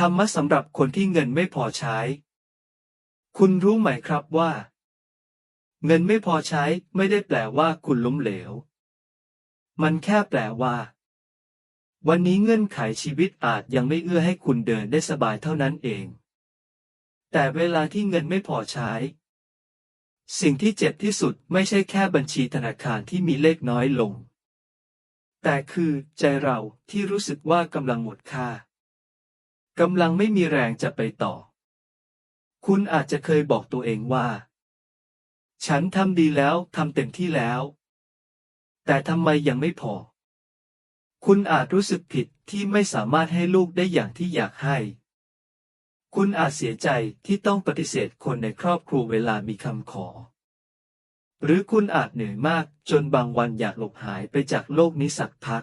ธรรมะสำหรับคนที่เงินไม่พอใช้ คุณรู้ไหมครับว่า เงินไม่พอใช้ไม่ได้แปลว่าคุณล้มเหลว มันแค่แปลว่า วันนี้เงื่อนไขชีวิตอาจยังไม่เอื้อให้คุณเดินได้สบายเท่านั้นเอง แต่เวลาที่เงินไม่พอใช้ สิ่งที่เจ็บที่สุดไม่ใช่แค่บัญชีธนาคารที่มีเลขน้อยลง แต่คือใจเราที่รู้สึกว่ากำลังหมดค่า กำลังไม่มีแรงจะไปต่อ คุณอาจจะเคยบอกตัวเองว่า ฉันทำดีแล้วทำเต็มที่แล้ว แต่ทำไมยังไม่พอ คุณอาจรู้สึกผิดที่ไม่สามารถให้ลูกได้อย่างที่อยากให้ คุณอาจเสียใจที่ต้องปฏิเสธคนในครอบครัวเวลามีคำขอ หรือคุณอาจเหนื่อยมากจนบางวันอยากหลบหายไปจากโลกนี้สักพัก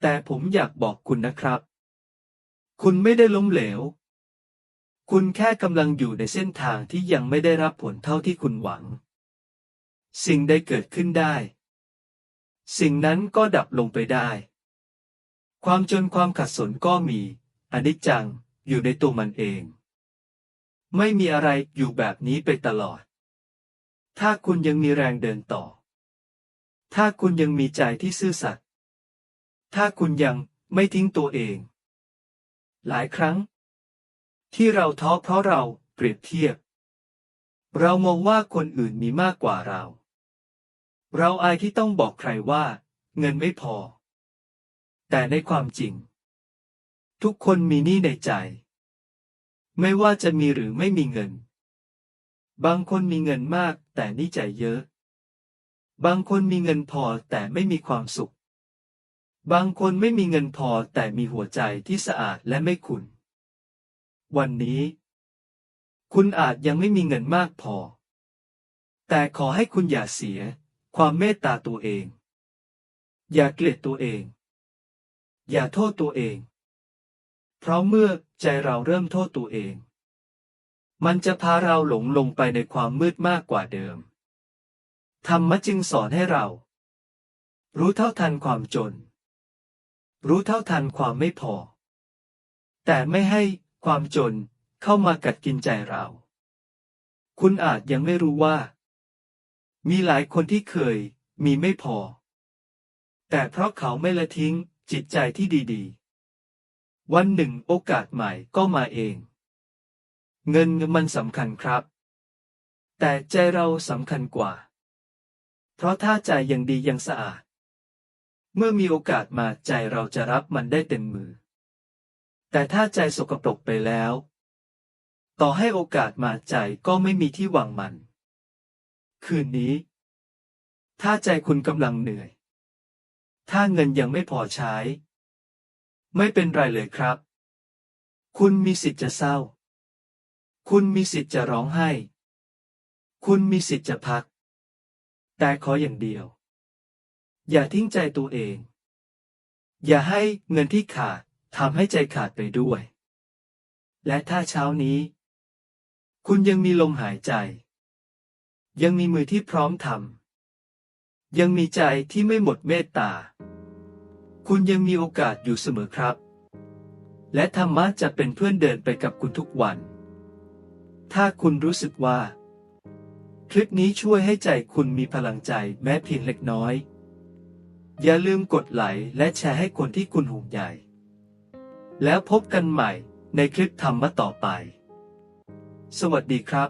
แต่ผมอยากบอกคุณนะครับ คุณไม่ได้ล้มเหลว คุณแค่กำลังอยู่ในเส้นทางที่ยังไม่ได้รับผลเท่าที่คุณหวัง สิ่งใดเกิดขึ้นได้ สิ่งนั้นก็ดับลงไปได้ ความจนความขัดสนก็มีอนิจจังอยู่ในตัวมันเอง ไม่มีอะไรอยู่แบบนี้ไปตลอด ถ้าคุณยังมีแรงเดินต่อ ถ้าคุณยังมีใจที่ซื่อสัตย์ถ้าคุณยังไม่ทิ้งตัวเอง หลายครั้ง ที่เราท้อเพราะเราเปรียบเทียบ เรามองว่าคนอื่นมีมากกว่าเรา เราอายที่ต้องบอกใครว่า เงินไม่พอ แต่ในความจริง ทุกคนมีหนี้ในใจ ไม่ว่าจะมีหรือไม่มีเงิน บางคนมีเงินมากแต่หนี้ใจเยอะ บางคนมีเงินพอแต่ไม่มีความสุข บางคนไม่มีเงินพอแต่มีหัวใจที่สะอาดและไม่ขุ่น วันนี้ คุณอาจยังไม่มีเงินมากพอ แต่ขอให้คุณอย่าเสีย ความเมตตาตัวเอง อย่าเกลียดตัวเอง อย่าโทษตัวเอง เพราะเมื่อใจเราเริ่มโทษตัวเอง มันจะพาเราหลงลงไปในความมืดมากกว่าเดิม ธรรมะจึงสอนให้เรา รู้เท่าทันความจน รู้เท่าทันความไม่พอ แต่ไม่ให้ความจนเข้ามากัดกินใจเรา คุณอาจยังไม่รู้ว่า มีหลายคนที่เคยมีไม่พอ แต่เพราะเขาไม่ละทิ้งจิตใจที่ดีๆ วันหนึ่งโอกาสใหม่ก็มาเอง เงินมันสำคัญครับ แต่ใจเราสำคัญกว่า เพราะถ้าใจยังดียังสะอาด เมื่อมีโอกาสมาใจเราจะรับมันได้เต็มมือ แต่ถ้าใจสกปรกไปแล้ว ต่อให้โอกาสมาใจก็ไม่มีที่วางมัน คืนนี้ ถ้าใจคุณกำลังเหนื่อย ถ้าเงินยังไม่พอใช้ ไม่เป็นไรเลยครับ คุณมีสิทธิ์จะเศร้า คุณมีสิทธิ์จะร้องไห้ คุณมีสิทธิ์จะพัก แต่ขออย่างเดียว อย่าทิ้งใจตัวเอง อย่าให้เงินที่ขาดทำให้ใจขาดไปด้วย และถ้าเช้านี้ คุณยังมีลมหายใจ ยังมีมือที่พร้อมทำยังมีใจที่ไม่หมดเมตตา คุณยังมีโอกาสอยู่เสมอครับ และธรรมะจะเป็นเพื่อนเดินไปกับคุณทุกวัน ถ้าคุณรู้สึกว่า คลิปนี้ช่วยให้ใจคุณมีพลังใจแม้เพียงเล็กน้อย อย่าลืมกดไลค์และแชร์ให้คนที่คุณห่วงใยแล้วพบกันใหม่ในคลิปธรรมะต่อไป สวัสดีครับ